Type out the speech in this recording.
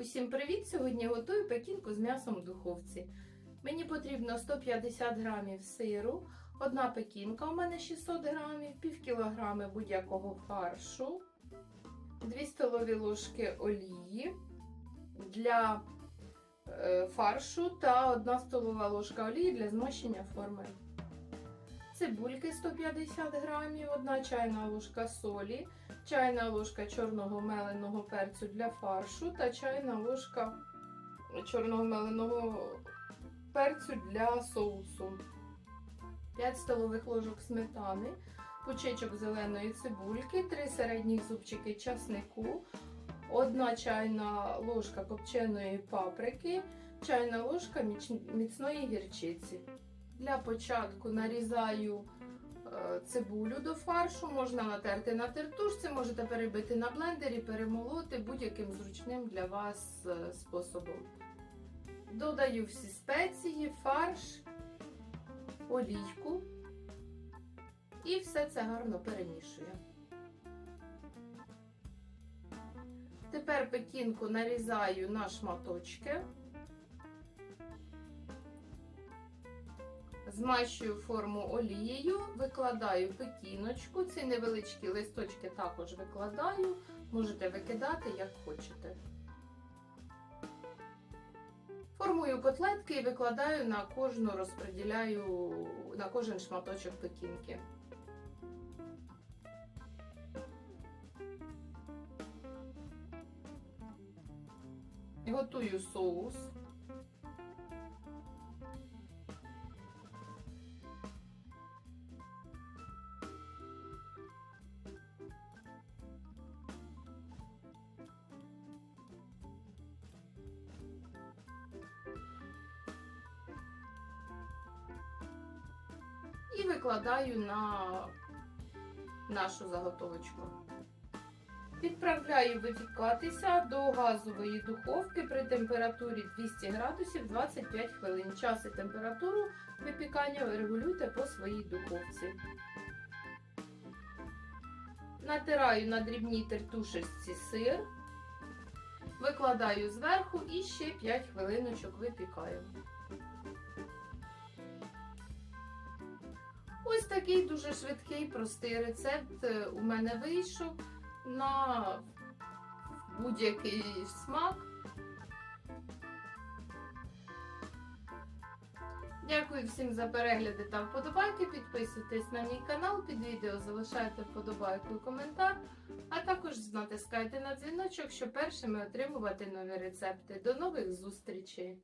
Усім привіт! Сьогодні готую пекінку з м'ясом в духовці. Мені потрібно 150 грамів сиру, одна пекінка у мене 600 грамів, пів кілограми будь-якого фаршу, 2 столові ложки олії для е, фаршу та 1 столова ложка олії для змащення форми. Цибульки 150 грамів, 1 чайна ложка солі, чайна ложка чорного меленого перцю для фаршу та чайна ложка чорного меленого перцю для соусу, 5 столових ложок сметани, пучечок зеленої цибульки, 3 середніх зубчики часнику, 1 чайна ложка копченої паприки, чайна ложка міцної гірчиці. Для початку нарізаю е, цибулю до фаршу, можна натерти на тертушці, можете перебити на блендері, перемолоти будь-яким зручним для вас е, способом. Додаю всі спеції, фарш, олійку і все це гарно перемішую. Тепер пекінку нарізаю на шматочки. Змащую форму олією, викладаю пекіночку. Ці невеличкі листочки також викладаю. Можете викидати як хочете. Формую котлетки і викладаю на кожну, розподіляю на кожен шматочок пекінки. Готую соус. І викладаю на нашу заготовочку. Відправляю випікатися до газової духовки при температурі 200 градусів 25 хвилин. Час і температуру випікання регулюйте по своїй духовці. Натираю на дрібній тертушечці сир, викладаю зверху і ще 5 хвилиночок випікаю. Такий дуже швидкий, простий рецепт е, у мене вийшов на будь-який смак. Дякую всім за перегляди та вподобайки. Підписуйтесь на мій канал, під відео залишайте вподобайку і коментар, а також натискайте на дзвіночок, щоб першими отримувати нові рецепти. До нових зустрічей!